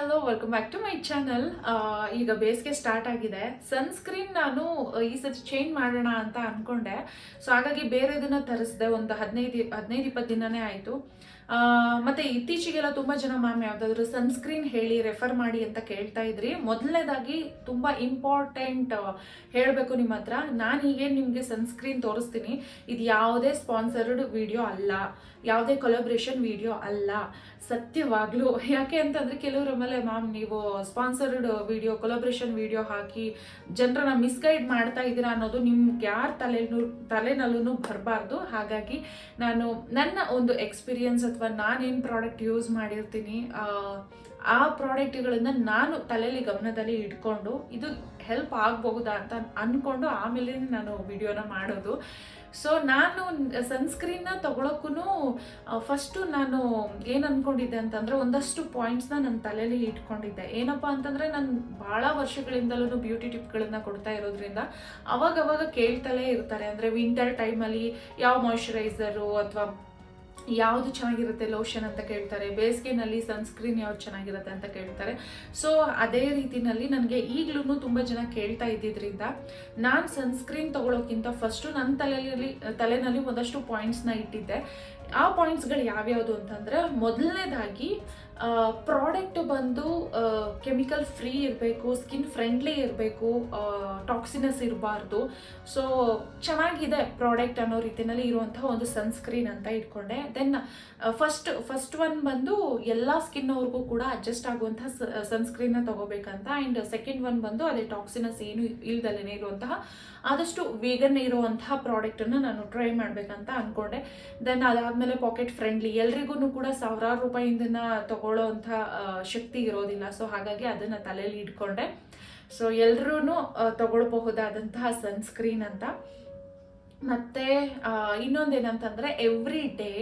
Hello welcome back to my channel ಈಗ ಬೇಸಿಗೆ start ಆಗಿದೆ. ಸನ್ಸ್ಕ್ರೀನ್ ನಾನು ಈ ಸತಿ ಚೇಂಜ್ ಮಾಡೋಣ ಅಂತ ಅನ್ಕೊಂಡೆ. ಸೊ ಹಾಗಾಗಿ ಬೇರೆದನ್ನು ತರಿಸಿದೆ ಒಂದು ಹದಿನೈದು ಹದಿನೈದು, ಇಪ್ಪತ್ತು ದಿನನೇ ಆಯಿತು. ಮತ್ತೆ ಇತ್ತೀಚೆಗೆಲ್ಲ ತುಂಬ ಜನ ಮ್ಯಾಮ್ ಯಾವ್ದಾದ್ರು ಸನ್ಸ್ಕ್ರೀನ್ ಹೇಳಿ ರೆಫರ್ ಮಾಡಿ ಅಂತ ಕೇಳ್ತಾ ಇದ್ರಿ. ಮೊದಲನೇದಾಗಿ ತುಂಬ ಇಂಪಾರ್ಟೆಂಟ್ ಹೇಳಬೇಕು ನಿಮ್ಮ ಹತ್ರ. ನಾನು ಈಗೇನು ನಿಮಗೆ ಸನ್ಸ್ಕ್ರೀನ್ ತೋರಿಸ್ತೀನಿ. ಇದು ಯಾವುದೇ ಸ್ಪಾನ್ಸರ್ಡ್ ವಿಡಿಯೋ ಅಲ್ಲ. ಯಾವುದೇ ಕೊಲಾಬ್ರೇಷನ್ ವಿಡಿಯೋ ಅಲ್ಲ. ಸತ್ಯವಾಗ್ಲೂ. ಯಾಕೆ ಅಂತಂದ್ರೆ ಕೆಲವರ ಮೇಲೆ ಮ್ಯಾಮ್ ನೀವು ಸ್ಪಾನ್ಸರ್ಡ್ ವಿಡಿಯೋ ಕೊಲಾಬ್ರೇಷನ್ ವಿಡಿಯೋ ಹಾಕಿ ಜನರನ್ನ ಮಿಸ್ಗೈಡ್ ಮಾಡ್ತಾ ಇದ್ದೀರಾ ಅನ್ನೋದು ನಿಮ್ಗೆ ಯಾರ ತಲೆನೂ, ತಲೆನಲ್ಲೂ ಬರಬಾರ್ದು. ಹಾಗಾಗಿ ನಾನು ನನ್ನ ಒಂದು ಎಕ್ಸ್ಪೀರಿಯನ್ಸ್ ನಾನೇನು ಪ್ರಾಡಕ್ಟ್ ಯೂಸ್ ಮಾಡಿರ್ತೀನಿ ಆ, ಪ್ರಾಡಕ್ಟ್ಗಳನ್ನು ನಾನು ತಲೆಯಲ್ಲಿ ಗಮನದಲ್ಲಿ ಇಟ್ಕೊಂಡು ಇದು ಹೆಲ್ಪ್ ಆಗಬಹುದಾ ಅಂತ ಅಂದ್ಕೊಂಡು ಆಮೇಲೆ ನಾನು ವಿಡಿಯೋನ ಮಾಡೋದು. ಸೊ ನಾನು ಸನ್ಸ್ಕ್ರೀನ್ನ ತೊಗೊಳಕ್ಕೂ ಫಸ್ಟು ನಾನು ಏನು ಅನ್ಕೊಂಡಿದ್ದೆ ಅಂತಂದರೆ ಒಂದಷ್ಟು ಪಾಯಿಂಟ್ಸ್ನ ನನ್ನ ತಲೆಯಲ್ಲಿ ಇಟ್ಕೊಂಡಿದ್ದೆ. ಏನಪ್ಪ ಅಂತಂದರೆ ನಾನು ಭಾಳ ವರ್ಷಗಳಿಂದಲೂ ಬ್ಯೂಟಿ ಟಿಪ್ಗಳನ್ನು ಕೊಡ್ತಾ ಇರೋದ್ರಿಂದ ಅವಾಗ ಅವಾಗ ಕೇಳ್ತಲೇ ಇರ್ತಾರೆ. ಅಂದರೆ ವಿಂಟರ್ ಟೈಮಲ್ಲಿ ಯಾವ ಮಾಯ್ಶ್ಚರೈಸರು ಅಥವಾ ಯಾವುದು ಚೆನ್ನಾಗಿರುತ್ತೆ ಲೋಷನ್ ಅಂತ ಕೇಳ್ತಾರೆ, ಬೇಸಿಗೆನಲ್ಲಿ ಸನ್ಸ್ಕ್ರೀನ್ ಯಾವ್ದು ಚೆನ್ನಾಗಿರುತ್ತೆ ಅಂತ ಕೇಳ್ತಾರೆ. ಸೊ ಅದೇ ರೀತಿನಲ್ಲಿ ನನಗೆ ಈಗಲೂ ತುಂಬ ಜನ ಕೇಳ್ತಾ ಇದ್ದಿದ್ರಿಂದ ನಾನು ಸನ್ಸ್ಕ್ರೀನ್ ತಗೊಳ್ಳೋಕ್ಕಿಂತ ಫಸ್ಟು ನನ್ನ ತಲೆಯಲ್ಲಿ, ತಲೆನಲ್ಲಿ ಒಂದಷ್ಟು ಪಾಯಿಂಟ್ಸ್ನ ಇಟ್ಟಿದ್ದೆ. ಆ ಪಾಯಿಂಟ್ಸ್ಗಳು ಯಾವ್ಯಾವುದು ಅಂತಂದರೆ ಮೊದಲನೇದಾಗಿ ಪ್ರಾಡಕ್ಟ್ ಬಂದು ಕೆಮಿಕಲ್ ಫ್ರೀ ಇರಬೇಕು ಸ್ಕಿನ್ ಫ್ರೆಂಡ್ಲಿ ಇರಬೇಕು ಟಾಕ್ಸಿನಸ್ ಇರಬಾರ್ದು. ಸೊ ಚೆನ್ನಾಗಿದೆ ಪ್ರಾಡಕ್ಟ್ ಅನ್ನೋ ರೀತಿಯಲ್ಲಿ ಇರುವಂತಹ ಒಂದು ಸನ್ಸ್ಕ್ರೀನ್ ಅಂತ ಇಟ್ಕೊಂಡೆ. ದೆನ್ ಫಸ್ಟ್ ಫಸ್ಟ್ ಒನ್ ಬಂದು ಎಲ್ಲ ಸ್ಕಿನ್ ಅವ್ರಿಗೂ ಕೂಡ ಅಡ್ಜಸ್ಟ್ ಆಗುವಂತಹ ಸನ್ಸ್ಕ್ರೀನ್ನ ತಗೋಬೇಕಂತ ಆ್ಯಂಡ್ ಸೆಕೆಂಡ್ ಒನ್ ಬಂದು ಅದೇ ಟಾಕ್ಸಿನಸ್ ಏನು ಇಲ್ದಲೇ ಇರುವಂತಹ ಆದಷ್ಟು ವೇಗನ್ ಇರುವಂತಹ ಪ್ರಾಡಕ್ಟನ್ನು ನಾನು ಟ್ರೈ ಮಾಡಬೇಕಂತ ಅಂದ್ಕೊಂಡೆ ದೆನ್ ಅದಾದಮೇಲೆ ಪಾಕೆಟ್ ಫ್ರೆಂಡ್ಲಿ ಎಲ್ರಿಗೂ ಕೂಡ ಸಾವಿರಾರು ರೂಪಾಯಿಂದನ ತಗೊಳ್ಳೋವಂಥ ಆ, ಶಕ್ತಿ ಇರೋದಿಲ್ಲ. ಸೊ ಹಾಗಾಗಿ ಅದನ್ನು ತಲೆಯಲ್ಲಿ ಇಟ್ಕೊಂಡೆ. ಸೊ ಎಲ್ಲರೂ ತಗೊಳ್ಬಹುದಾದಂತಹ ಸನ್ಸ್ಕ್ರೀನ್ ಅಂತ. ಮತ್ತೆ ಇನ್ನೊಂದೇನಂತಂದ್ರೆ ಎವ್ರಿ ಡೇ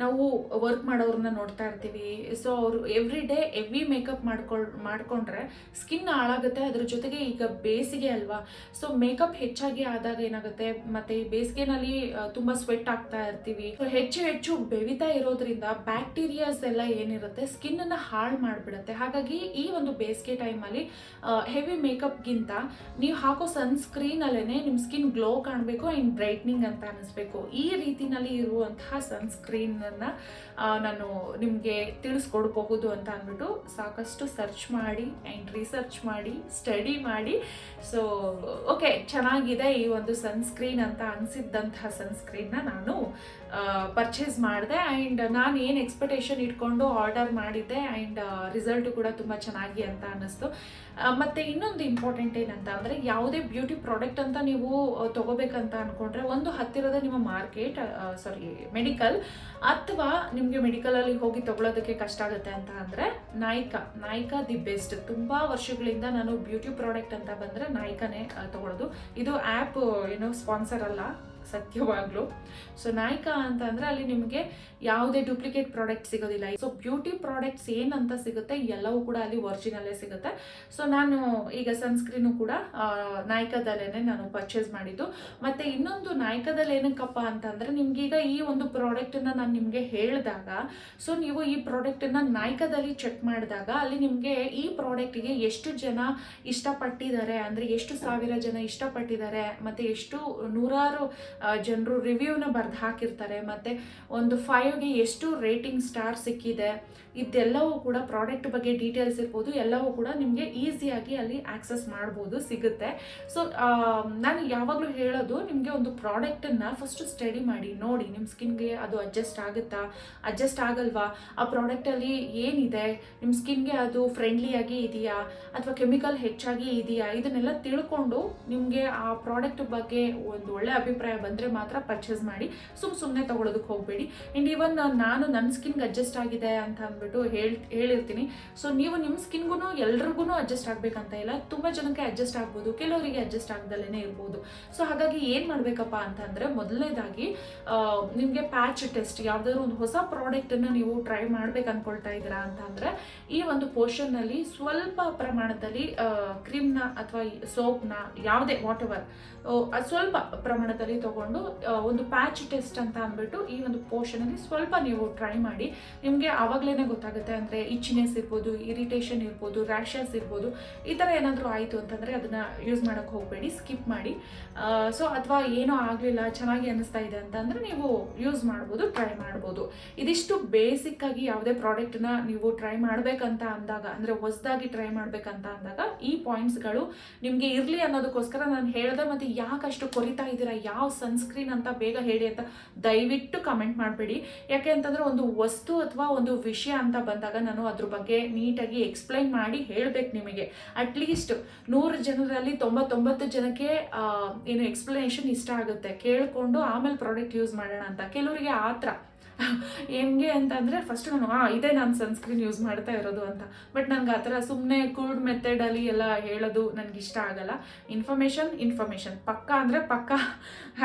ನಾವು ವರ್ಕ್ ಮಾಡೋರನ್ನ ನೋಡ್ತಾ ಇರ್ತೀವಿ. ಸೊ ಅವರು ಎವ್ರಿ ಡೇ ಎವಿ ಮೇಕಪ್ ಮಾಡ್ಕೊಳ್, ಮಾಡ್ಕೊಂಡ್ರೆ ಸ್ಕಿನ್ ಹಾಳಾಗುತ್ತೆ. ಅದ್ರ ಜೊತೆಗೆ ಈಗ ಬೇಸಿಗೆ ಅಲ್ವಾ? ಸೊ ಮೇಕಪ್ ಹೆಚ್ಚಾಗಿ ಆದಾಗ ಏನಾಗುತ್ತೆ? ಮತ್ತೆ ಈ ಬೇಸಿಗೆನಲ್ಲಿ ತುಂಬ ಸ್ವೆಟ್ ಆಗ್ತಾ ಇರ್ತೀವಿ. ಸೊ ಹೆಚ್ಚು ಹೆಚ್ಚು ಬೆವಿತಾ ಇರೋದ್ರಿಂದ ಬ್ಯಾಕ್ಟೀರಿಯಾಸ್ ಎಲ್ಲ ಏನಿರುತ್ತೆ ಸ್ಕಿನ್ ಅನ್ನ ಹಾಳು ಮಾಡಿಬಿಡುತ್ತೆ. ಹಾಗಾಗಿ ಈ ಒಂದು ಬೇಸಿಗೆ ಟೈಮಲ್ಲಿ ಹೆವಿ ಮೇಕಪ್ಗಿಂತ ನೀವು ಹಾಕೋ ಸನ್ಸ್ಕ್ರೀನ್ ಅಲ್ಲೇನೆ ನಿಮ್ಮ ಸ್ಕಿನ್ ಗ್ಲೋ ಕಾಣಬೇಕು ಆ್ಯಂಡ್ ಬ್ರೈಟ್ನಿಂಗ್ ಅಂತ ಅನ್ನಿಸ್ಬೇಕು. ಈ ರೀತಿನಲ್ಲಿ ಇರುವಂತಹ ಸನ್ಸ್ಕ್ರೀನ್ ಅನ್ನ ಆ, ನಾನು ನಿಮಗೆ ತಿಳಿಸ್ಕೊಡ್ಬಹುದು ಅಂತ ಅಂದ್ಬಿಟ್ಟು ಸಾಕಷ್ಟು ಸರ್ಚ್ ಮಾಡಿ ಆ್ಯಂಡ್ ರಿಸರ್ಚ್ ಮಾಡಿ ಸ್ಟಡಿ ಮಾಡಿ. ಸೊ ಓಕೆ ಚೆನ್ನಾಗಿದೆ ಈ ಒಂದು ಸನ್ಸ್ಕ್ರೀನ್ ಅಂತ ಅನಿಸಿದ್ದಂತಹ ಸನ್ಸ್ಕ್ರೀನ್ನ ನಾನು ಪರ್ಚೇಸ್ ಮಾಡಿದೆ. ಆ್ಯಂಡ್ ನಾನು ಏನು ಎಕ್ಸ್ಪೆಕ್ಟೇಷನ್ ಇಟ್ಕೊಂಡು ಆರ್ಡರ್ ಮಾಡಿದ್ದೆ ಆ್ಯಂಡ್ ರಿಸಲ್ಟು ಕೂಡ ತುಂಬ ಚೆನ್ನಾಗಿ ಅಂತ ಅನ್ನಿಸ್ತು. ಮತ್ತು ಇನ್ನೊಂದು ಇಂಪಾರ್ಟೆಂಟ್ ಏನಂತ ಅಂದರೆ ಯಾವುದೇ ಬ್ಯೂಟಿ ಪ್ರಾಡಕ್ಟ್ ಅಂತ ನೀವು ತೊಗೋಬೇಕಂತ ಅಂದ್ಕೊಂಡ್ರೆ ಒಂದು ಹತ್ತಿರದ ನಿಮ್ಮ ಮಾರ್ಕೆಟ್ ಸಾರಿ ಮೆಡಿಕಲ್ ಅಥವಾ ನಿಮಗೆ ಮೆಡಿಕಲಲ್ಲಿ ಹೋಗಿ ತಗೊಳ್ಳೋದಕ್ಕೆ ಕಷ್ಟ ಆಗುತ್ತೆ ಅಂತ ಅಂದರೆ ನಾಯಿಕಾ. ನಾಯಿಕಾ ದಿ ಬೆಸ್ಟ್ ತುಂಬ ವರ್ಷಗಳಿಂದ ನಾನು ಬ್ಯೂಟಿ ಪ್ರಾಡಕ್ಟ್ ಅಂತ ಬಂದರೆ ನಾಯಿಕಾನೇ ತಗೊಳ್ಳೋದು ಇದು ಆ್ಯಪ್ ಏನು ಸ್ಪಾನ್ಸರ್ ಅಲ್ಲ. ಸತ್ಯವಾಗ್ಲೂ. ಸೊ ನಾಯ್ಕ ಅಂತ ಅಂದರೆ ಅಲ್ಲಿ ನಿಮಗೆ ಯಾವುದೇ ಡೂಪ್ಲಿಕೇಟ್ ಪ್ರಾಡಕ್ಟ್ ಸಿಗೋದಿಲ್ಲ. ಸೊ ಬ್ಯೂಟಿ ಪ್ರಾಡಕ್ಟ್ಸ್ ಏನಂತ ಸಿಗುತ್ತೆ, ಎಲ್ಲವೂ ಕೂಡ ಅಲ್ಲಿ ಒರಿಜಿನಲ್ಲೇ ಸಿಗುತ್ತೆ. ಸೊ ನಾನು ಈಗ ಸನ್ಸ್ಕ್ರೀನು ಕೂಡ ನಾಯ್ಕಾದಲ್ಲೇ ನಾನು ಪರ್ಚೇಸ್ ಮಾಡಿದ್ದು. ಮತ್ತೆ ಇನ್ನೊಂದು ನಾಯ್ಕದಲ್ಲಿ ಏನಕ್ಕಪ್ಪ ಅಂತಂದರೆ ನಿಮ್ಗೀಗ ಈ ಒಂದು ಪ್ರಾಡಕ್ಟನ್ನು ನಾನು ನಿಮಗೆ ಹೇಳಿದಾಗ ಸೊ ನೀವು ಈ ಪ್ರಾಡಕ್ಟನ್ನು ನಾಯ್ಕದಲ್ಲಿ ಚೆಕ್ ಮಾಡಿದಾಗ ಅಲ್ಲಿ ನಿಮಗೆ ಈ ಪ್ರಾಡಕ್ಟಿಗೆ ಎಷ್ಟು ಜನ ಇಷ್ಟಪಟ್ಟಿದ್ದಾರೆ, ಅಂದರೆ ಎಷ್ಟು ಸಾವಿರ ಜನ ಇಷ್ಟಪಟ್ಟಿದ್ದಾರೆ, ಮತ್ತು ಎಷ್ಟು ನೂರಾರು ಜನರು ರಿವ್ಯೂನ ಬರೆದು ಹಾಕಿರ್ತಾರೆ. ಮತ್ತು ಒಂದು ಫೈವ್ಗೆ ಎಷ್ಟು ರೇಟಿಂಗ್ ಸ್ಟಾರ್ ಸಿಕ್ಕಿದೆ. ಇದೆಲ್ಲವೂ ಕೂಡ ಪ್ರಾಡಕ್ಟ್ ಬಗ್ಗೆ ಡೀಟೇಲ್ಸ್ ಇರ್ಬೋದು. ಎಲ್ಲವೂ ಕೂಡ ನಿಮಗೆ ಈಸಿಯಾಗಿ ಅಲ್ಲಿ ಆಕ್ಸೆಸ್ ಮಾಡ್ಬೋದು, ಸಿಗುತ್ತೆ. ಸೊ ನಾನು ಯಾವಾಗಲೂ ಹೇಳೋದು, ನಿಮಗೆ ಒಂದು ಪ್ರಾಡಕ್ಟನ್ನು ಫಸ್ಟು ಸ್ಟಡಿ ಮಾಡಿ, ನೋಡಿ ನಿಮ್ಮ ಸ್ಕಿನ್ಗೆ ಅದು ಅಡ್ಜಸ್ಟ್ ಆಗುತ್ತಾ? ಅಡ್ಜಸ್ಟ್ ಆಗಲ್ವಾ? ಆ ಪ್ರಾಡಕ್ಟಲ್ಲಿ ಏನಿದೆ? ನಿಮ್ಮ ಸ್ಕಿನ್ಗೆ ಅದು ಫ್ರೆಂಡ್ಲಿಯಾಗಿ ಇದೆಯಾ? ಅಥವಾ ಕೆಮಿಕಲ್ ಹೆಚ್ಚಾಗಿ ಇದೆಯಾ? ಇದನ್ನೆಲ್ಲ ತಿಳ್ಕೊಂಡು ನಿಮಗೆ ಆ ಪ್ರಾಡಕ್ಟ್ ಬಗ್ಗೆ ಒಂದು ಒಳ್ಳೆ ಅಭಿಪ್ರಾಯ ಬಂದರೆ ಮಾತ್ರ ಪರ್ಚೇಸ್ ಮಾಡಿ ಸುಮ್ಮ ಸುಮ್ಮನೆ ತೊಗೊಳೋದಕ್ಕೆ ಹೋಗಬೇಡಿ. ಆ್ಯಂಡ್ ಈವನ್ ನಾನು ನನ್ನ ಸ್ಕಿನ್ಗೆ ಅಡ್ಜಸ್ಟ್ ಆಗಿದೆ ಅಂತ ಅಂದ್ಬಿಟ್ಟು ಹೇಳ್, ಹೇಳಿರ್ತೀನಿ. ಸೊ ನೀವು ನಿಮ್ಮ ಸ್ಕಿನ್ಗೂ ಎಲ್ರಿಗೂ ಅಡ್ಜಸ್ಟ್ ಆಗಬೇಕಂತ ಇಲ್ಲ. ತುಂಬ ಜನಕ್ಕೆ ಅಡ್ಜಸ್ಟ್ ಆಗ್ಬೋದು. ಕೆಲವರಿಗೆ ಅಡ್ಜಸ್ಟ್ ಆಗ್ದಲೇ ಇರ್ಬೋದು. ಸೊ ಹಾಗಾಗಿ ಏನು ಮಾಡಬೇಕಪ್ಪ ಅಂತಂದರೆ ಮೊದಲನೇದಾಗಿ ನಿಮಗೆ ಪ್ಯಾಚ್ ಟೆಸ್ಟ್ ಯಾವುದಾದ್ರು ಒಂದು ಹೊಸ ಪ್ರಾಡಕ್ಟನ್ನು ನೀವು ಟ್ರೈ ಮಾಡ್ಬೇಕು ಅಂದ್ಕೊಳ್ತಾ ಇದ್ದೀರಾ ಅಂತ ಅಂದರೆ, ಈ ಒಂದು ಪೋರ್ಷನ್ನಲ್ಲಿ ಸ್ವಲ್ಪ ಪ್ರಮಾಣದಲ್ಲಿ ಕ್ರೀಮ್ನ ಅಥವಾ ಸೋಪ್ನ ಯಾವುದೇ ವಾಟ್ ಎವರ್ ಸ್ವಲ್ಪ ಪ್ರಮಾಣದಲ್ಲಿ ತಗೊಂಡು ಒಂದು ಪ್ಯಾಚ್ ಟೆಸ್ಟ್ ಅಂತ ಅಂದ್ಬಿಟ್ಟು ಈ ಒಂದು ಪೋರ್ಷನಲ್ಲಿ ಸ್ವಲ್ಪ ನೀವು ಟ್ರೈ ಮಾಡಿ. ನಿಮಗೆ ಆವಾಗಲೇ ಗೊತ್ತಾಗುತ್ತೆ ಅಂದರೆ ಇಚ್ಚಿನೆಸ್ ಇರ್ಬೋದು ಇರಿಟೇಷನ್ ಇರ್ಬೋದು ರ್ಯಾಷಸ್ ಇರ್ಬೋದು, ಈ ಥರ ಏನಾದರೂ ಆಯಿತು ಅಂತಂದರೆ ಅದನ್ನು ಯೂಸ್ ಮಾಡೋಕ್ಕೆ ಹೋಗಬೇಡಿ ಸ್ಕಿಪ್ ಮಾಡಿ. ಸೊ ಅಥವಾ ಏನೋ ಆಗಲಿಲ್ಲ, ಚೆನ್ನಾಗಿ ಅನ್ನಿಸ್ತಾ ಇದೆ ಅಂತಂದರೆ ನೀವು ಯೂಸ್ ಮಾಡ್ಬೋದು ಟ್ರೈ ಮಾಡ್ಬೋದು. ಇದಿಷ್ಟು ಬೇಸಿಕ್ ಆಗಿ ಯಾವುದೇ ಪ್ರಾಡಕ್ಟ್ನ ನೀವು ಟ್ರೈ ಮಾಡಬೇಕಂತ ಅಂದಾಗ, ಅಂದರೆ ಹೊಸದಾಗಿ ಟ್ರೈ ಮಾಡಬೇಕಂತ ಅಂದಾಗ, ಈ ಪಾಯಿಂಟ್ಸ್ಗಳು ನಿಮಗೆ ಇರಲಿ ಅನ್ನೋದಕ್ಕೋಸ್ಕರ ನಾನು ಹೇಳಿದೆ ಮತ್ತು ಯಾಕಷ್ಟು ಕೊರಿತಾ ಇದ್ದೀರಾ, ಯಾವ ಸನ್ಸ್ಕ್ರೀನ್ ಅಂತ ಬೇಗ ಹೇಳಿ ಅಂತ ದಯವಿಟ್ಟು ಕಮೆಂಟ್ ಮಾಡಬೇಡಿ. ಯಾಕೆ ಅಂತಂದರೆ ಒಂದು ವಸ್ತು ಅಥವಾ ಒಂದು ವಿಷಯ ಅಂತ ಬಂದಾಗ ನಾನು ಅದ್ರ ಬಗ್ಗೆ ನೀಟಾಗಿ ಎಕ್ಸ್ಪ್ಲೈನ್ ಮಾಡಿ ಹೇಳಬೇಕು ನಿಮಗೆ. ಅಟ್ಲೀಸ್ಟ್ ನೂರು ಜನರಲ್ಲಿ ತೊಂಬತ್ತೊಂಬತ್ತು ಜನಕ್ಕೆ ಏನು ಎಕ್ಸ್ಪ್ಲನೇಷನ್ ಇಷ್ಟ ಆಗುತ್ತೆ. ಕೇಳಿಕೊಂಡು ಆಮೇಲೆ ಪ್ರಾಡಕ್ಟ್ ಯೂಸ್ ಮಾಡೋಣ ಅಂತ. ಕೆಲವರಿಗೆ ಆ ಥರ. ಹೆಂಗೆ ಅಂತಂದರೆ ಫಸ್ಟ್ ನಾನು ಹಾಂ ಇದೇ ನಾನು ಸನ್ಸ್ಕ್ರೀನ್ ಯೂಸ್ ಮಾಡ್ತಾ ಇರೋದು ಅಂತ. ಬಟ್ ನನಗೆ ಆ ಥರ ಸುಮ್ಮನೆ ಕೂಡ್ ಮೆಥಡಲ್ಲಿ ಎಲ್ಲ ಹೇಳೋದು ನನಗೆ ಇಷ್ಟ ಆಗಲ್ಲ. ಇನ್ಫಾರ್ಮೇಷನ್ ಇನ್ಫಾರ್ಮೇಷನ್ ಪಕ್ಕ ಅಂದರೆ ಪಕ್ಕ.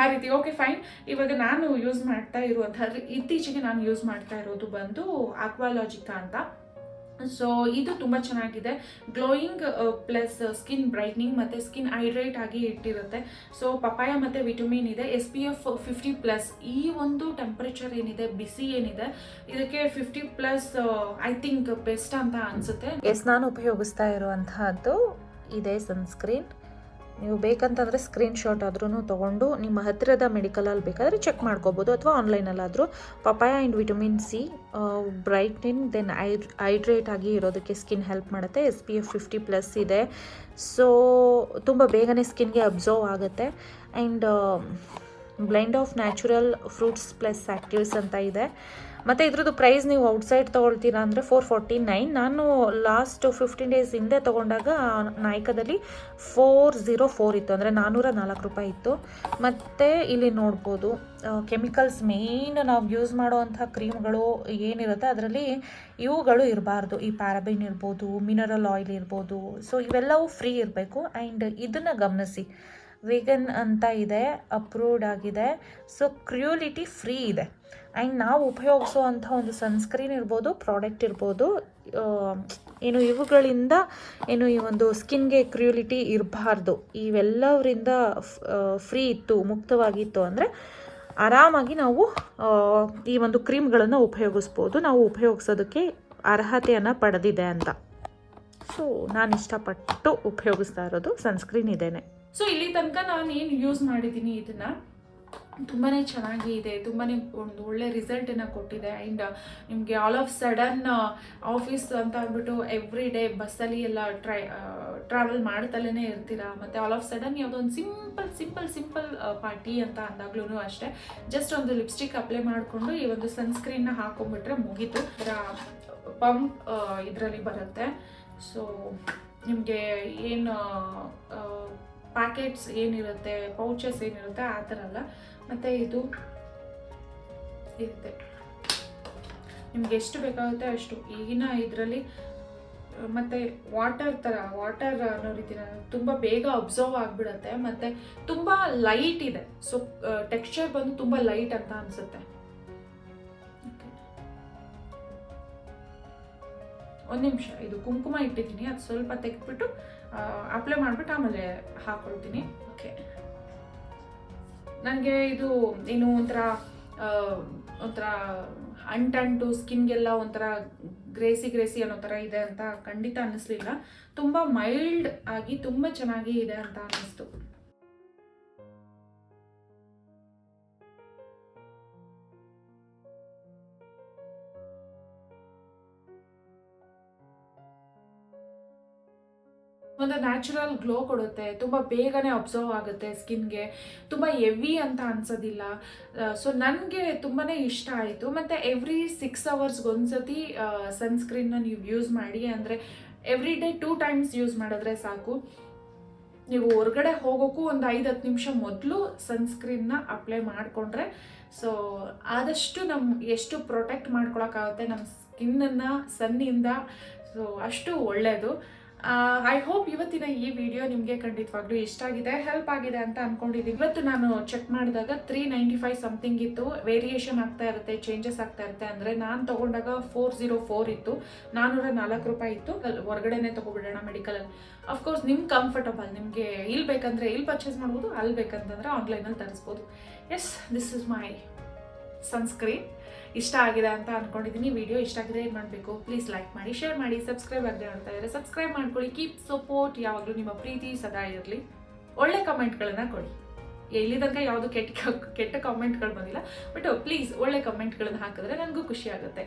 ಆ ರೀತಿ. ಓಕೆ ಫೈನ್ ಇವಾಗ ನಾನು ಯೂಸ್ ಮಾಡ್ತಾ ಇರುವಂಥ ಇತ್ತೀಚೆಗೆ ನಾನು ಯೂಸ್ ಮಾಡ್ತಾ ಇರೋದು ಬಂದು ಆಕ್ವಾಲಾಜಿಕಾ ಅಂತ. ಸೊ ಇದು ತುಂಬ ಚೆನ್ನಾಗಿದೆ. ಗ್ಲೋಯಿಂಗ್ ಪ್ಲಸ್ ಸ್ಕಿನ್ ಬ್ರೈಟ್ನಿಂಗ್ ಮತ್ತು ಸ್ಕಿನ್ ಹೈಡ್ರೇಟ್ ಆಗಿ ಇಟ್ಟಿರುತ್ತೆ. ಸೊ ಪಪಾಯ ಮತ್ತು ವಿಟಮಿನ್ ಇದೆ. S P F fifty plus ಈ ಒಂದು ಟೆಂಪ್ರೇಚರ್ ಏನಿದೆ, ಬಿಸಿ ಏನಿದೆ, ಇದಕ್ಕೆ fifty plus I think best ಅಂತ ಅನಿಸುತ್ತೆ. ಎಸ್ ನಾನು ಉಪಯೋಗಿಸ್ತಾ ಇರುವಂತಹದ್ದು ಇದೇ ಸನ್ಸ್ಕ್ರೀನ್ ನೀವು ಬೇಕಂತಂದರೆ ಸ್ಕ್ರೀನ್ಶಾಟ್ ಆದ್ರೂ ತೊಗೊಂಡು ನಿಮ್ಮ ಹತ್ತಿರದ ಮೆಡಿಕಲಲ್ಲಿ ಬೇಕಾದರೆ ಚೆಕ್ ಮಾಡ್ಕೋಬೋದು ಅಥವಾ ಆನ್ಲೈನಲ್ಲಾದರೂ papaya and vitamin C brightening then hydrate ಆಗಿ ಇರೋದಕ್ಕೆ ಸ್ಕಿನ್ ಹೆಲ್ಪ್ ಮಾಡುತ್ತೆ. S P F fifty plus ಇದೆ. ಸೊ ತುಂಬ ಬೇಗನೆ ಸ್ಕಿನ್ಗೆ ಅಬ್ಸರ್ವ್ ಆಗುತ್ತೆ. And blend of natural fruits plus actives ಅಂತ ಇದೆ. ಮತ್ತು ಇದ್ರದ್ದು ಪ್ರೈಸ್ ನೀವು ಔಟ್ಸೈಡ್ ತೊಗೊಳ್ತೀರಾ ಅಂದರೆ ಫೋರ್ ಫೋರ್ಟಿ ನೈನ್ ನಾನು ಲಾಸ್ಟ್ ಫಿಫ್ಟೀನ್ ಡೇಸ್ ಹಿಂದೆ ತೊಗೊಂಡಾಗ ನಾಯ್ಕದಲ್ಲಿ ಫೋರ್ ಝೀರೋ ಫೋರ್ ಇತ್ತು. ಅಂದರೆ ನಾನ್ನೂರ ನಾಲ್ಕು ರೂಪಾಯಿ ಇತ್ತು. ಮತ್ತು ಇಲ್ಲಿ ನೋಡ್ಬೋದು ಕೆಮಿಕಲ್ಸ್ ಮೇಯ್ನ್ ನಾವು ಯೂಸ್ ಮಾಡುವಂಥ ಕ್ರೀಮ್ಗಳು ಏನಿರುತ್ತೆ ಅದರಲ್ಲಿ ಇವುಗಳು ಇರಬಾರ್ದು. ಈ ಪ್ಯಾರಾಬಿನ್ ಇರ್ಬೋದು ಮಿನರಲ್ ಆಯಿಲ್ ಇರ್ಬೋದು. ಸೊ ಇವೆಲ್ಲವೂ ಫ್ರೀ ಇರಬೇಕು. ಆ್ಯಂಡ್ ಇದನ್ನು ಗಮನಿಸಿ. ವೇಗನ್ ಅಂತ ಇದೆ ಅಪ್ರೂವ್ಡ್ ಆಗಿದೆ. ಸೊ ಕ್ರ್ಯೂಲಿಟಿ ಫ್ರೀ ಇದೆ. ಆ್ಯಂಡ್ ನಾವು ಉಪಯೋಗಿಸುವಂಥ ಒಂದು ಸನ್ಸ್ಕ್ರೀನ್ ಇರ್ಬೋದು ಪ್ರಾಡಕ್ಟ್ ಇರ್ಬೋದು ಏನು ಇವುಗಳಿಂದ ಏನು ಈ ಒಂದು ಸ್ಕಿನ್ಗೆ ಕ್ರ್ಯೂಲಿಟಿ ಇರಬಾರ್ದು. ಇವೆಲ್ಲವರಿಂದ ಫ್ರೀ ಇತ್ತು, ಮುಕ್ತವಾಗಿತ್ತು ಅಂದರೆ ಆರಾಮಾಗಿ ನಾವು ಈ ಒಂದು ಕ್ರೀಮ್ಗಳನ್ನು ಉಪಯೋಗಿಸ್ಬೋದು. ನಾವು ಉಪಯೋಗಿಸೋದಕ್ಕೆ ಅರ್ಹತೆಯನ್ನು ಪಡೆದಿದೆ ಅಂತ. ಸೊ ನಾನು ಇಷ್ಟಪಟ್ಟು ಉಪಯೋಗಿಸ್ತಾ ಇರೋದು ಸನ್ಸ್ಕ್ರೀನ್ ಇದೇನೆ. ಸೊ ಇಲ್ಲಿ ತನಕ ನಾನು ಏನು ಯೂಸ್ ಮಾಡಿದ್ದೀನಿ ಇದನ್ನ ತುಂಬಾ ಚೆನ್ನಾಗಿ ಇದೆ ತುಂಬಾ ಒಂದು ಒಳ್ಳೆ ರಿಸಲ್ಟನ್ನು ಕೊಟ್ಟಿದೆ. ಆ್ಯಂಡ್ ನಿಮಗೆ ಆಲ್ ಆಫ್ ಸಡನ್ ಆಫೀಸ್ ಅಂತ ಅಂದ್ಬಿಟ್ಟು ಎವ್ರಿ ಡೇ ಬಸ್ಸಲ್ಲಿ ಎಲ್ಲ ಟ್ರೈ ಟ್ರಾವೆಲ್ ಮಾಡ್ತಲೇ ಇರ್ತೀರ? ಮತ್ತು ಆಲ್ ಆಫ್ ಸಡನ್ ಯಾವುದೋ ಒಂದು ಸಿಂಪಲ್ ಸಿಂಪಲ್ ಸಿಂಪಲ್ ಪಾರ್ಟಿ ಅಂತ ಅಂದಾಗ್ಲೂ ಅಷ್ಟೇ. ಜಸ್ಟ್ ಒಂದು ಲಿಪ್ಸ್ಟಿಕ್ ಅಪ್ಲೈ ಮಾಡಿಕೊಂಡು ಈ ಒಂದು ಸನ್ಸ್ಕ್ರೀನ್ನ ಹಾಕೊಂಡ್ಬಿಟ್ರೆ ಮುಗೀತು. ಇದರ ಪಂಪ್ ಇದರಲ್ಲಿ ಬರುತ್ತೆ. ಸೊ ನಿಮಗೆ ಏನು ಪ್ಯಾಕೆಟ್ಸ್ ಏನಿರುತ್ತೆ ಪೌಚಸ್ ಏನಿರುತ್ತೆ, ಆ ಥರ ಅಲ್ಲ. ಮತ್ತು ಇದು ಇರುತ್ತೆ. ನಿಮ್ಗೆ ಎಷ್ಟು ಬೇಕಾಗುತ್ತೆ ಅಷ್ಟು. ಈಗಿನ ಇದರಲ್ಲಿ, ಮತ್ತು ವಾಟರ್ ಥರ ವಾಟರ್ ಅನ್ನೋ ರೀತಿ ತುಂಬ ಬೇಗ ಅಬ್ಸರ್ವ್ ಆಗಿಬಿಡುತ್ತೆ. ಮತ್ತು ತುಂಬ ಲೈಟ್ ಇದೆ. ಸೊ ಟೆಕ್ಸ್ಚರ್ ಬಂದು ತುಂಬ ಲೈಟ್ ಅಂತ ಅನಿಸುತ್ತೆ. ಒಂದು ನಿಮಿಷ, ಇದು ಕುಂಕುಮ ಇಟ್ಟಿದ್ದೀನಿ. ಅದು ಸ್ವಲ್ಪ ತೆಗೆದ್ಬಿಟ್ಟು ಅಪ್ಲೈ ಮಾಡಿಬಿಟ್ಟು ಆಮೇಲೆ ಹಾಕೊಳ್ತೀನಿ. ಓಕೆ ನನಗೆ ಇದು ಏನು ಒಂಥರ ಒಂಥರ ಅಂಟಂಟು ಸ್ಕಿನ್ಗೆಲ್ಲ ಒಂಥರ ಗ್ರೇಸಿ ಗ್ರೇಸಿ ಅನ್ನೋ ಥರ ಇದೆ ಅಂತ ಖಂಡಿತ ಅನ್ನಿಸ್ಲಿಲ್ಲ. ತುಂಬ ಮೈಲ್ಡ್ ಆಗಿ ತುಂಬ ಚೆನ್ನಾಗಿ ಇದೆ ಅಂತ ಅನ್ನಿಸ್ತು. ಒಂದು ನ್ಯಾಚುರಲ್ ಗ್ಲೋ ಕೊಡುತ್ತೆ, ತುಂಬ ಬೇಗನೆ ಅಬ್ಸರ್ವ್ ಆಗುತ್ತೆ ಸ್ಕಿನ್ಗೆ ತುಂಬ ಎವಿ ಅಂತ ಅನ್ಸೋದಿಲ್ಲ. ಸೊ ನನಗೆ ತುಂಬಾ ಇಷ್ಟ ಆಯಿತು. ಮತ್ತು ಎವ್ರಿ ಸಿಕ್ಸ್ ಅವರ್ಸ್ಗೆ ಸನ್ ಸನ್ಸ್ಕ್ರೀನ್ನ ನೀವು ಯೂಸ್ ಮಾಡಿ, ಅಂದರೆ every day two times use ಮಾಡಿದ್ರೆ ಸಾಕು. ನೀವು ಹೊರಗಡೆ ಹೋಗೋಕ್ಕೂ ಒಂದು ಐದು ಹತ್ತು ನಿಮಿಷ ಮೊದಲು ಸನ್ಸ್ಕ್ರೀನ್ನ ಅಪ್ಲೈ ಮಾಡಿಕೊಂಡ್ರೆ ಸೊ ಆದಷ್ಟು ನಮ್ಮ ಎಷ್ಟು ಪ್ರೊಟೆಕ್ಟ್ ಮಾಡ್ಕೊಳಕ್ಕಾಗುತ್ತೆ ನಮ್ಮ ಸ್ಕಿನ್ನನ್ನು ಸನ್ನಿಂದ ಸೊ ಅಷ್ಟು ಒಳ್ಳೆಯದು ಐ ಹೋಪ್ ಇವತ್ತಿನ ಈ ವಿಡಿಯೋ ನಿಮಗೆ ಖಂಡಿತವಾಗ್ಲೂ ಇಷ್ಟ ಆಗಿದೆ ಹೆಲ್ಪ್ ಆಗಿದೆ ಅಂತ ಅನ್ಕೊಂಡಿದ್ದೀನಿ ಇವತ್ತು ನಾನು ಚೆಕ್ ಮಾಡಿದಾಗ ತ್ರೀ ನೈಂಟಿ ಫೈವ್ ಸಮಥಿಂಗ್ ಇತ್ತು. ವೇರಿಯೇಷನ್ ಆಗ್ತಾ ಇರುತ್ತೆ ಚೇಂಜಸ್ ಆಗ್ತಾ ಇರುತ್ತೆ ಅಂದರೆ ನಾನು ತಗೊಂಡಾಗ ಫೋರ್ ಜೀರೋ ಫೋರ್ ಇತ್ತು. ನಾನ್ನೂರ ನಾಲ್ಕು ರೂಪಾಯಿ ಇತ್ತು. ಹೊರಗಡೆನೆ ಮೆಡಿಕಲ್ ಮೆಡಿಕಲಲ್ಲಿ ಅಫ್ಕೋರ್ಸ್ ನಿಮ್ಮ ಕಂಫರ್ಟಬಲ್ ನಿಮಗೆ ಇಲ್ಲಿ ಬೇಕಂದ್ರೆ ಇಲ್ಲಿ ಪರ್ಚೇಸ್ ಮಾಡ್ಬೋದು ಅಲ್ಲಿ ಬೇಕಂತಂದ್ರೆ ಆನ್ಲೈನಲ್ಲಿ ತರಿಸ್ಬೋದು. Yes this is my sunscreen ಇಷ್ಟ ಆಗಿದೆ ಅಂತ ಅಂದ್ಕೊಂಡಿದ್ದೀನಿ ವಿಡಿಯೋ ಇಷ್ಟ ಆಗಿದೆ ಏನು ಮಾಡಬೇಕು? ಪ್ಲೀಸ್ ಲೈಕ್ ಮಾಡಿ ಶೇರ್ ಮಾಡಿ ಸಬ್ಸ್ಕ್ರೈಬ್ ಆಗದೆ ನೋಡ್ತಾ ಇದ್ದಾರೆ ಸಬ್ಸ್ಕ್ರೈಬ್ ಮಾಡ್ಕೊಳ್ಳಿ. ಕೀಪ್ ಸಪೋರ್ಟ್ ಯಾವಾಗಲೂ ನಿಮ್ಮ ಪ್ರೀತಿ ಸದಾ ಇರಲಿ. ಒಳ್ಳೆ ಕಮೆಂಟ್ಗಳನ್ನು ಕೊಡಿ. ಇಲ್ಲಿ ತನಕ ಯಾವುದು ಕೆಟ್ಟ ಕೆಟ್ಟ ಕಾಮೆಂಟ್ಗಳು ಬಂದಿಲ್ಲ. ಬಟ್ ಪ್ಲೀಸ್ ಒಳ್ಳೆ ಕಮೆಂಟ್ಗಳನ್ನು ಹಾಕಿದ್ರೆ ನನಗೂ ಖುಷಿ ಆಗುತ್ತೆ.